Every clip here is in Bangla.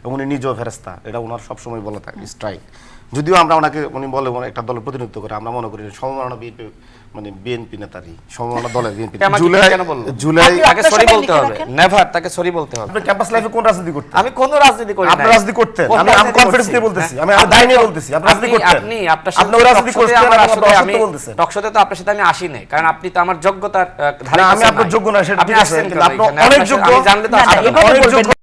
এবং উনি নিজেও ফেরেস্তা এটা ওনার সবসময় বলে থাকে স্ট্রাইক যদিও আমরা ওনাকে উনি বলে একটা দলের প্রতিনিধিত্ব করে আমরা মনে করি সমমানা বিএনপি মানে বিএনপি নেতারই সমমানা দলের বিএনপি। জুলাই কেন বলল? জুলাই আপনি- তাকে সরি বলতে হবে। নেভার তাকে সরি বলতে হবে। আপনি ক্যাম্পাস লাইফে কোন রাজনীতি করতেন? আমি কোন রাজনীতি করি আপনি রাজনীতি করতেন। আমি আমি কনফিডেন্স দিয়ে বলতেছি। আমি হ্যাঁ? আমি দায় নিয়ে বলতেছি। আপনি রাজনীতি আপনি করতেন। আপনি আপনার সাথে আপনি রাজনীতি করতেন আমার আসলে আমি টকশোতে তো আপনার সাথে আমি আসি নাই কারণ আপনি তো আমার যোগ্যতার আহ, ধারে আমি আপনার যোগ্য না, সেটা আপনি ঠিক আছে, কিন্তু আপনি অনেক যোগ্য। আমি জানলে তো না, না, না। এভাবে অনেক যোগ্য।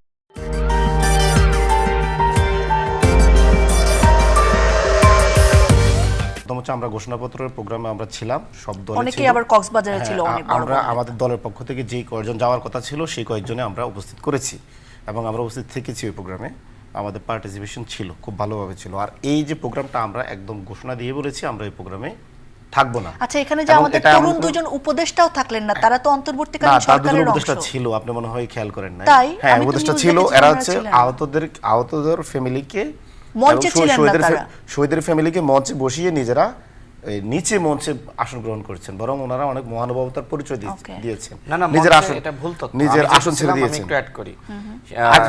হচ্ছে আমরা ঘোষণাপত্রের প্রোগ্রামে আমরা ছিলাম সব দল অনেকেই আবার কক্সবাজারে ছিল হ্যাঁ, অনেক আমরা আমাদের দলের পক্ষ থেকে যেই কয়েকজন যাওয়ার কথা ছিল সেই কয়েকজনে আমরা উপস্থিত করেছি এবং আমরা উপস্থিত থেকেছি ওই প্রোগ্রামে। আমাদের পার্টিসিপেশন ছিল খুব ভালোভাবে ছিল। আর এই যে প্রোগ্রামটা আমরা একদম ঘোষণা দিয়ে বলেছি আমরা এই প্রোগ্রামে থাকব না। আচ্ছা এখানে যে আমাদের তরুণ দুজন উপদেষ্টাও থাকলেন না তারা তো না অন্তর্বর্তীকালীন তার দুজন সরকারের উপদেষ্টা ছিল আপনি মনে হয় খেয়াল করেন না তাই? হ্যাঁ উপদেষ্টা ছিল এরা হচ্ছে আহতদের আহতদের ফ্যামিলিকে মঞ্চে ছিলেন না তারা। শহীদের ফ্যামিলিকে মঞ্চে বসিয়ে নিজেরা নিচে মঞ্চে আসন গ্রহণ করেছেন। বরং ওনারা অনেক মহানুভবতার পরিচয় দিয়েছেন। না না নিজের আসন এটা ভুল তথ্য। নিজের আসন ছেড়ে দিয়েছেন। একটু অ্যাড করি।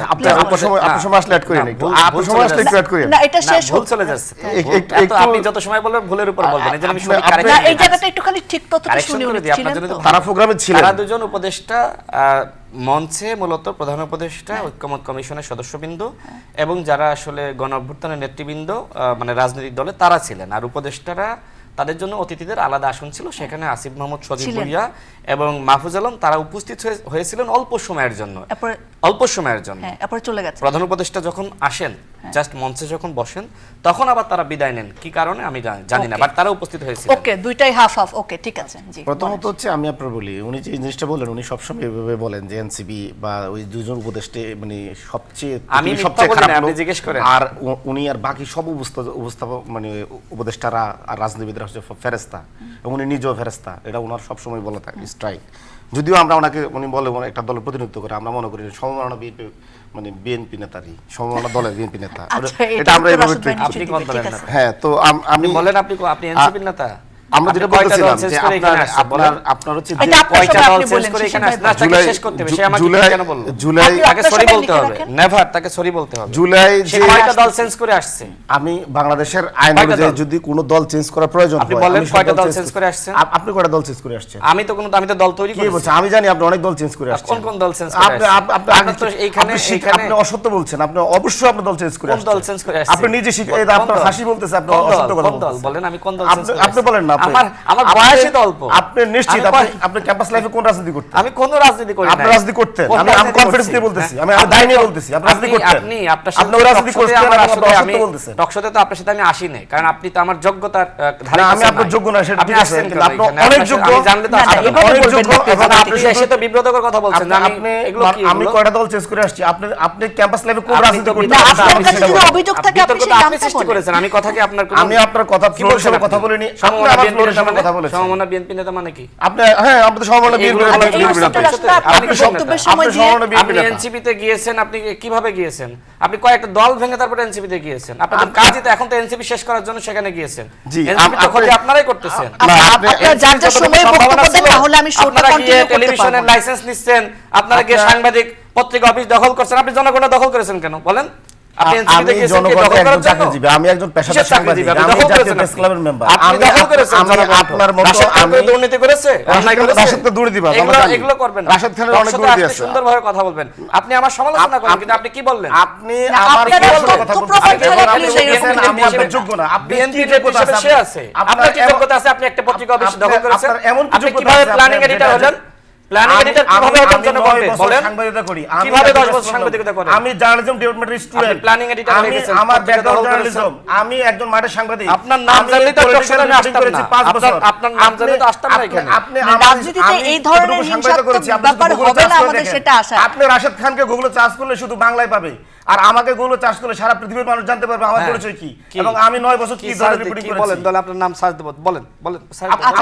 আপনার আপনার সময় আপনার সময় আসলে অ্যাড করি না একটু। সময় আসলে একটু অ্যাড করি না এটা শেষ ভুল চলে যাচ্ছে। একটু- আপনি যত সময় বলবেন ভুলের উপর বলবেন। এই জন্য আমি সঠিক না এই জায়গাটা একটুখানি ঠিক তথ্যটা Correction উনি দিই, আপনার ছিলেন জন্য তো। তো তারা প্রোগ্রামে ছিলেন। তারা দুজন উপদেষ্টা আহ, মঞ্চে মূলত প্রধান উপদেষ্টা ঐক্যমত কমিশনের সদস্যবৃন্দ এবং যারা আসলে গণ অভ্যুত্থানের নেতৃবৃন্দ মানে রাজনৈতিক দলে তারা ছিলেন। আর উপদেষ্টারা তাদের জন্য অতিথিদের আলাদা আসন ছিল। সেখানে আসিফ মোহাম্মদ সজিব ভুইয়া এবং মাহফুজ আলম তারা উপস্থিত হয়েছিলেন অল্প সময়ের জন্য। অল্প সময়ের জন্য। হ্যাঁ চলে গেছে। প্রধান উপদেষ্টা যখন আসেন জাস্ট মঞ্চে যখন বসেন তখন আবার তারা বিদায় নেন। কি কারণে? আমি জানি- না বাট তারা উপস্থিত হয়েছিল ওকে দুইটাই হাফ হাফ ওকে ঠিক আছে। জি প্রথমত হচ্ছে আমি আপনার বলি উনি যে জিনিসটা বললেন উনি সবসময় এভাবে বলেন যে এনসিবি বা ওই দুজন উপদেষ্টে মানে সবচেয়ে আমি সবচেয়ে খারাপ আপনি জিজ্ঞেস করেন। আর উনি আর বাকি সব অবস্থা অবস্থাপক মানে উপদেষ্টারা আর রাজনীতিবিদরা হচ্ছে ফেরেস্তা এবং উনি নিজেও ফেরেস্তা এটা ওনার সবসময় বলে থাকে স্ট্রাইক যদিও আমরা ওনাকে উনি বলে একটা দলের প্রতিনিধিত্ব করে আমরা মনে করি সমমানা বিএনপি মানে বিএনপি নেতারই সমমানা দলের বিএনপি নেতা। আচ্ছা, এটা আমরা এভাবে? হ্যাঁ তো আপনি আমি বলেন আপনি আপনি এনসিপির নেতা? আমরা যেটা বলতেছিলাম যে আপনার আপনার আপনার হচ্ছে যে- কয়টা দল চেঞ্জ করে এখানে আসছেন? না, তাকে শেষ করতে হবে সে আমাকে কেন বলল? জুলাই তাকে সরি বলতে হবে। নেভার তাকে সরি বলতে হবে। জুলাই যে কয়টা দল চেঞ্জ করে আসছে? আমি বাংলাদেশের আইন অনুযায়ী যদি কোনো দল চেঞ্জ করার প্রয়োজন আপনি বলেন কয়টা দল চেঞ্জ করে। আসছেন? আপনি কয়টা দল চেঞ্জ করে আসছেন? আমি তো কোনো আমি তো দল তৈরি কি করেছি। বলছেন? আমি জানি আপনি অনেক দল চেঞ্জ করে আসছেন। কোন কোন দল change করে আপনি আপনি আপনি তো এইখানে- আপনি এইখানে- আপনি অসত্য বলছেন। আপনি অবশ্যই আপনি দল চেঞ্জ করে কোন দল চেঞ্জ করে আসছে? আপনি নিজে শিখ আপনার হাসি বলতেছে আপনি অসত্য কথা কোন দল? বলতেছেন। বলেন আমি কোন দল আপনি- চেঞ্জ করে আপনি বলেন না আমার আমার বয়সই তো অল্প। আপনি নিশ্চিত আমি আপনি আপনি ক্যাম্পাস লাইফে কোন রাজনীতি করতেন? আমি কোন রাজনীতি করি আপনি রাজনীতি করতেন। আমি আমি কনফিডেন্স দিয়ে বলতেছি? আমি আমি দায় নিয়ে বলতেছি। আপনি রাজনীতি করতেন। আপনি আপনার সাথে আপনি রাজনীতি করতেন আমার আপনি আমি টকশোতে তো আপনার সাথে আমি আসি নাই কারণ আপনি তো আমার যোগ্যতার ধারে আমি আপনার যোগ্য না, সেটা আপনি আসছেন কিন্তু আপনি অনেক যোগ্য। আমি জানলে তো না, না, আসতাম না। এভাবে অনেক যোগ্য, না, আপনি আপনি এসে তো বিব্রতকর কথা বলছেন। যে আপনি এগুলো কি আমি কয়টা দল চেঞ্জ করে আসছি? আপনি আপনি ক্যাম্পাস লাইফে কোন রাজনীতি তো করতেন না, আপনার কাছে যদি অভিযোগ থাকে, আপনি বিতর্ক আপনি সৃষ্টি করেছেন। আমি কথা আপনার আমি আপনার কথা ফ্লোর হিসেবে কথা বলিনি আপনি? মানে? কথা বলেছেন। সমমনা বিএনপি নেতা মানে কি? আপনি হ্যাঁ আপনি সমমনা বিএনপি এগুলো আপনি আচ্ছা, এই বিএনপি হচ্ছে নেতা। আপনি আপনি বক্তব্যের সময় আপনি দিয়ে সমমনা বিএনপি আপনি এনসিপিতে গিয়েছেন আপনি কীভাবে গিয়েছেন? আপনি কয়েকটা দল ভেঙে তারপরে এনসিপিতে গিয়েছেন। আপনাদের কাজই তো এখন তো এনসিপি শেষ করার জন্য সেখানে গিয়েছেন। এনসিপি তো আপনারাই করতেছেন। না, যার যার সময়ে বক্তব্য দেন তাহলে আমি শোটা আপনারা গিয়ে কন্টিনিউ করতে টেলিভিশনের লাইসেন্স নিচ্ছেন আপনারা গিয়ে আপনার- সাংবাদিক পত্রিকা অফিস দখল করছেন আপনি জনগণ দখল করেছেন কেন? বলেন। আমি একজন পেশাদার সাংবাদিক আপনি আমি জাতীয় প্রেস ক্লাবের মেম্বার আমি। আপনার মতো আমি দুর্নীতি করেছে? অন্যায় রাশেদ- করেছে? রাশেদ তো দুর্নীতিবাজ, আমরা এগুলো- করবেন রাশেদ খানের অনেক দুর্নীতি আছে। সুন্দরভাবে কথা বলবেন। আপনি আমার সমালোচনা করেন কিন্তু আপনি কি বললেন? আপনি আমার কথা বলছেন, আমি আপনার যোগ্য না আপনি কি যোগ্যতা আছে। আপনার? কি যোগ্যতা আছে? আপনি একটা পত্রিকা অফিস দখল করেছেন? এমন আপনি কীভাবে প্ল্যানিং এডিটর হলেন? প্ল্যানিং এডিটর কীভাবে হবেন আমি জনগণকে নয় বছর বলেন সাংবাদিকতা করি। কীভাবে একজন দশ বছর সাংবাদিকতা করেন? আমি জার্নালিজম ডিপার্টমেন্টের স্টুডেন্ট planning editor আমি আমার ব্যাকগ্রাউন্ড জার্নালিজম আমি একজন মাঠের সাংবাদিক আপনার নাম আমি তো political টকশোতে আমি আসতাম না। আপনার- আপনার নাম জানলে তো আসতাম না আপনি- এখানে। আপনি রাজনীতিতে এই ধরনের হিংসাত্মক ব্যাপার হবে না আমাদের সেটা আশা। আপনি রাশেদ খানকে গুগলে চার্জ করলে শুধু বাংলায় পাবে আর আমাকে গুগলে চার্জ করলে সারা পৃথিবীর মানুষ জানতে পারবে আমার হ্যাঁ। পরিচয় কি? এবং আমি নয় বছর কি রিপোর্টিং করেছি বলেন তাহলে আপনার নাম সার্চ দেব বলেন বলেন।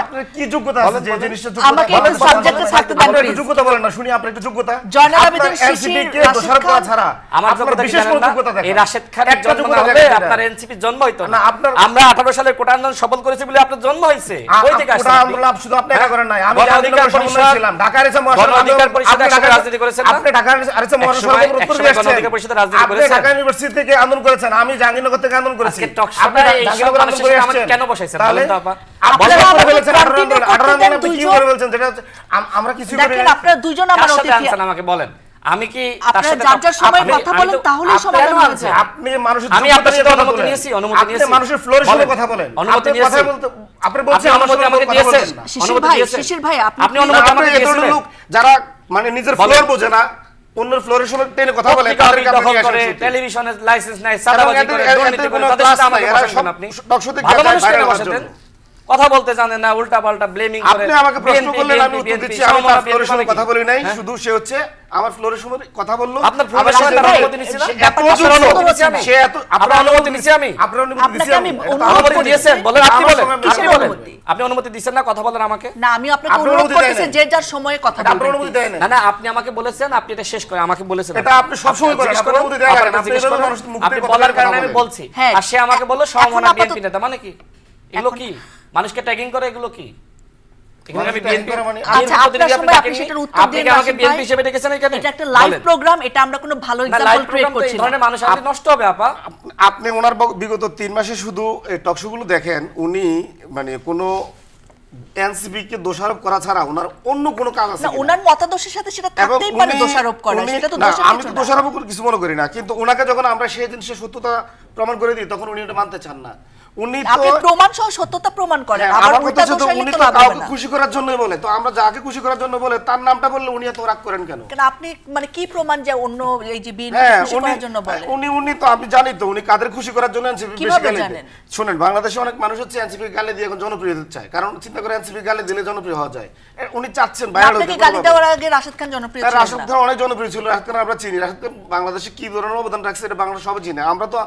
আপনার কি যোগ্যতা আছে যে জিনিসটা যোগ্যতা আমাকে একটু সাবজেক্টে থাকতে আপনার যোগ্যতা বলেন না শুনি আপনার একটু যোগ্যতা জয়নাল আপনার শিশির, NCP কে রাশেদ দোষারোপ করা ছাড়া আমার যোগ্যতা বিশেষ কোনো না? যোগ্যতা এই রাশেদ খানের জন্ম না হলে আপনার এনসিপি জন্ম হইতো না, না আপনার- আমরা আঠারো সালের কোটা আন্দোলন সফল করেছি বলে আপনার জন্ম হয়েছে আ- থেকে আ- কোটা আন্দোলন শুধু আপনি একা হ্যাঁ? করেন নাই। আমি গণ অধিকার পরিষদ- ছিলাম। ঢাকার এসে মহাসড়ক অধিকার আন্দোলন- পরিষদে আপনি একসময় ঢাকার- রাজনীতি করেছেন না? আপনি ঢাকার এসে- আরেসে মহাসড়ক একসময়- আন্দোলন উত্তর দিয়েছেন। অধিকার পরিষদে রাজনীতি করেছেন? ঢাকা ইউনিভার্সিটি থেকে আন্দোলন করেছেন আমি জাহাঙ্গীরনগর থেকে আন্দোলন করেছি আপনি জাহাঙ্গীরনগর আন্দোলন করে। কেন বসাইছেন? তাহলে আমরা কিছু দেখেন আপনারা আমার অতিথি আমাকে বলেন আমি কি যার যার সময় কথা বলেন তো- আপনি সমাধান কেন আনছেন? যায়। আপনি মানুষের আমি আপনার সাথে অনুমতি নিয়েছি, অনুমতি আপনি মানুষের ফ্লোরিশ বলেন। কথা বলেন অনুমতি নিয়েছি। আপনি বলছেন আমার অনুমতি আমাকে দিয়েছেন শিশির ভাই, শিশির ভাই, আপনি আপনি অনুমতি আমাকে এই লোক যারা মানে নিজের। ফ্লোর বোঝে না অন্যের ফ্লোরের সঙ্গে টেনে কথা বলে করে টেলিভিশনের লাইসেন্স নাই সাদাবাজি করে দুর্নীতি করে তাদের সাথে আমাকে নাই, এরা বসাচ্ছেন সব আপনি ভালো মানুষ কেন বসাতেন জন্য। কথা বলতে জানে না উল্টা পাল্টা ব্লেমিং করে আপনি আমাকে প্রশ্ন করলেন আমি উত্তর দিচ্ছি আমি তার ফ্লোরের সঙ্গে কথা বলি নাই হ্যাঁ? শুধু সে হচ্ছে আমার ফ্লোরের সঙ্গে কথা বলল আপনার ফ্লোরের আমার সঙ্গে তার অনুমতি অনুমতি নিয়েছি আমি। সে এত আপনার অনুমতি নিয়েছি আমি? আপনার অনুমতি আপনাকে আমি অনুমতি অনুমতি অনুমতি দিয়েছেন বলেন আপনি বলেন আপনি বলেন। আপনি অনুমতি দিচ্ছেন না কথা বলেন আমাকে। না আমি আপনাকে অনুরোধ করতেছি যে যার সময়ে কথা বলবেন অনুমতি please। দেয় না না না আপনি আমাকে বলেছেন আপনি এটা শেষ করে আমাকে বলেছেন এটা আপনি করেন, জিজ্ঞেস আপনার করেন, অনুমতি দেয়া লাগে না, আপনি এভাবে মানুষের মুখ দিয়ে কথা বলার কারণে আমি বলছি। হ্যাঁ, আর সে আমাকে বলল সমমনা বিএনপি নেতা মানে কি? এগুলো কি মানুষকে ট্যাগিং করে এগুলো কি? মানে- আচ্ছা, আপনি ওনার বিগত তিন মাসে শুধু টকশো গুলো দেখেন উনি মানে কোনো এনসিপি কে দোষারোপ করা ছাড়া ওনার অন্য কোনো কাজ আছে না ওনার মতাদর্শের সাথে সেটা থাকতেই পারে দোষারোপ করা সেটা তো না, দোষের আমি তো দোষারোপ করে কিছু মনে করি না কিন্তু ওনাকে যখন আমরা সেই জিনিসের সত্যতা প্রমাণ করে দিই তখন উনি এটা মানতে চান না। উনি তো আপনি প্রমাণ সহ সত্যতা প্রমাণ করেন হ্যাঁ, আবার উল্টা উনি তো কাউকে খুশি করার জন্যই বলে তো আমরা যাকে খুশি করার জন্য বলে তার নামটা বললে উনি এত রাগ করেন কেন? কেন আপনি মানে কি প্রমাণ যে অন্য এই যে বিএনপি হ্যাঁ খুশি উনি করার জন্য বলে? উনি উনি তো আমি জানি তো উনি কাদের খুশি করার জন্য এনসিপি বেশি গালি। শুনেন বাংলাদেশে অনেক মানুষ হচ্ছে এনসিপি গালি দিয়ে এখন জনপ্রিয় হতে চায়। কারণ চিন্তা করে এনসিপি গালি দিলে জনপ্রিয় হওয়া যায়। উনি চাচ্ছেন ভাইরাল হতে গালি দেওয়ার আগে রাশেদ খান জনপ্রিয় ছিলেন রাশেদ খান অনেক জনপ্রিয় ছিল রাশেদ খান আমরা চিনি রাশেদ খান বাংলাদেশে কি ধরনের অবদান রাখছে এটা বাংলা সবাই চিনে। আমরা তো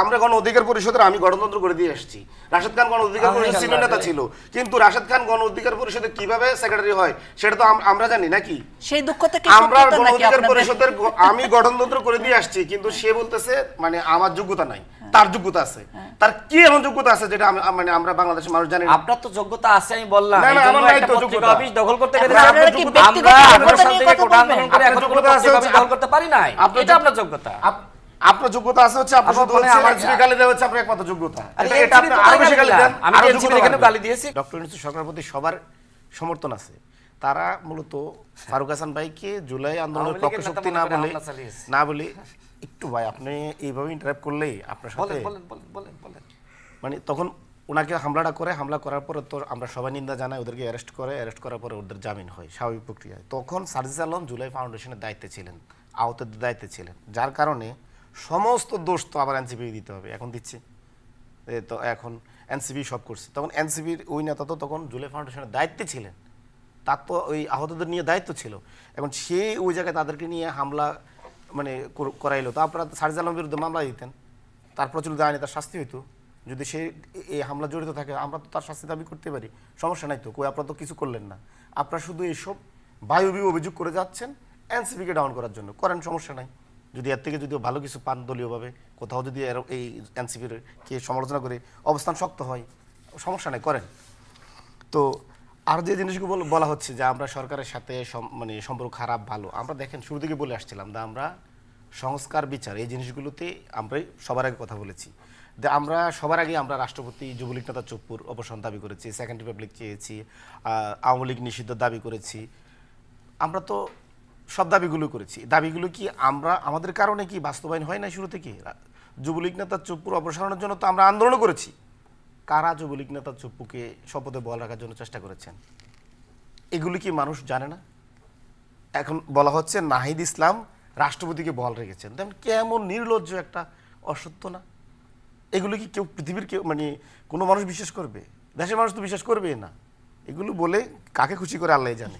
আমরা গণ অধিকার পরিষদের আমি গণতন্ত্র করে দিয়ে এসেছি। রাশেদ খান গণ অধিকার আমি পরিষদ জানতাম সিনিয়র নেতা ছিল। কিন্তু রাশেদ খান গণ অধিকার পরিষদে কীভাবে সেক্রেটারি হয় সেটা তো আমরা জানি নাকি? সেই দুঃখ থেকে আমরা গণ অধিকার পরিষদের আমি গঠনতন্ত্র করে দিয়ে আসছি কিন্তু সে বলতেছে মানে আমার যোগ্যতা নাই। তার যোগ্যতা আছে। তার কি এমন যোগ্যতা আছে যেটা মানে আমরা বাংলাদেশের মানুষ জানি আপনার তো যোগ্যতা আছে আমি বললাম। না, না, আমার নাই তো যোগ্যতা। অফিস দখল করতে আপনারা পেরেছি কি যোগ্যতা- ব্যক্তিগত আমরা কোটা আন্দোলন করে আপনার যোগ্যতা আছে দখল করতে পারি নাই। আপনার এটা আপনার যোগ্যতা। আপ- আপনার যোগ্যতা আছে হচ্ছে আপনার আপনার শুধু হচ্ছে আমার- এনসিপি গালি দেওয়া হচ্ছে আপনার একমাত্র যোগ্যতা। আরে এটা- আপনি আরও বেশি গালি গালি দেন? আমি কেন গালি দিয়েছি? ডক্টর ইউনূস সরকারের প্রতি সবার সমর্থন আছে। তারা মূলত ফারুক হাসান ভাইকে জুলাই আন্দোলনের পক্ষ শক্তি না বলে না বলে একটু ভাই আপনি এইভাবে ইন্টারাপ্ট করলেই আপনার সাথে মানে তখন ওনাকে হামলাটা করে হামলা করার পরে তো আমরা সবাই নিন্দা জানাই ওদেরকে অ্যারেস্ট করে অ্যারেস্ট করার পরে ওদের জামিন হয় স্বাভাবিক প্রক্রিয়ায়। তখন সার্জিস আলম জুলাই ফাউন্ডেশনের দায়িত্বে ছিলেন আহতদের দায়িত্বে ছিলেন যার কারণে সমস্ত দোষ তো আবার এনসিপি দিতে হবে এখন দিচ্ছে। তো এখন এনসিপি সব করছে। তখন এনসিপির ওই নেতা তো তখন জুলাই ফাউন্ডেশনের দায়িত্বে ছিলেন। তার তো ওই আহতদের নিয়ে দায়িত্ব ছিল। এবং সে ওই জায়গায় তাদেরকে নিয়ে হামলা মানে কর- করাইলো। তো আপনারা সার্জিস আলমের বিরুদ্ধে মামলা দিতেন। তার প্রচলিত আইনে তার শাস্তি হইতো। যদি সে এই হামলা জড়িত থাকে, আমরা তো তার শাস্তি দাবি করতে পারি। সমস্যা নাই তো, কই, আপনারা তো কিছু করলেন না। আপনারা শুধু এইসব বায়ুবী অভিযোগ করে যাচ্ছেন এনসিপিকে ডাউন করার জন্য। করেন, সমস্যা নাই। যদি এর থেকে যদি ভালো কিছু পান দলীয়ভাবে, কোথাও যদি এই এনসিপির কে সমালোচনা করে অবস্থান শক্ত হয়, সমস্যা নাই, করেন। তো আর যে জিনিসগুলো বলা হচ্ছে যে আমরা সরকারের সাথে মানে সম্পর্ক খারাপ, ভালো, আমরা দেখেন শুরু থেকে বলে আসছিলাম যে আমরা সংস্কার, বিচার, এই জিনিসগুলোতে আমরাই সবার আগে কথা বলেছি। যে আমরা সবার আগে আমরা রাষ্ট্রপতি যুবলীগ, নেতা চুপ্পুর অবসান দাবি করেছি, সেকেন্ড রিপাবলিক চেয়েছি আওয়ামী লীগ নিষিদ্ধ দাবি করেছি। আমরা তো সব দাবিগুলো করেছি। দাবিগুলো কি আমরা, আমাদের কারণে কি বাস্তবায়ন হয় না শুরু থেকে? যুবলীগ, নেতা চুপ্পুর অপসারণের জন্য তো আমরা আন্দোলনও করেছি। কারা যুবলীগ নেতা চুপ্পুকে শপথে বল রাখার জন্য চেষ্টা করেছেন? এগুলি কি মানুষ জানে না? এখন বলা হচ্ছে নাহিদ ইসলাম রাষ্ট্রপতিকে বল রেখেছেন। তেমন কেমন নির্লজ্জ একটা অসত্য না? এগুলো কি কেউ পৃথিবীর কেউ মানে কোনো মানুষ বিশ্বাস করবে? দেশের মানুষ তো বিশ্বাস করবে না। এগুলো বলে কাকে খুশি করে আল্লাহ জানে।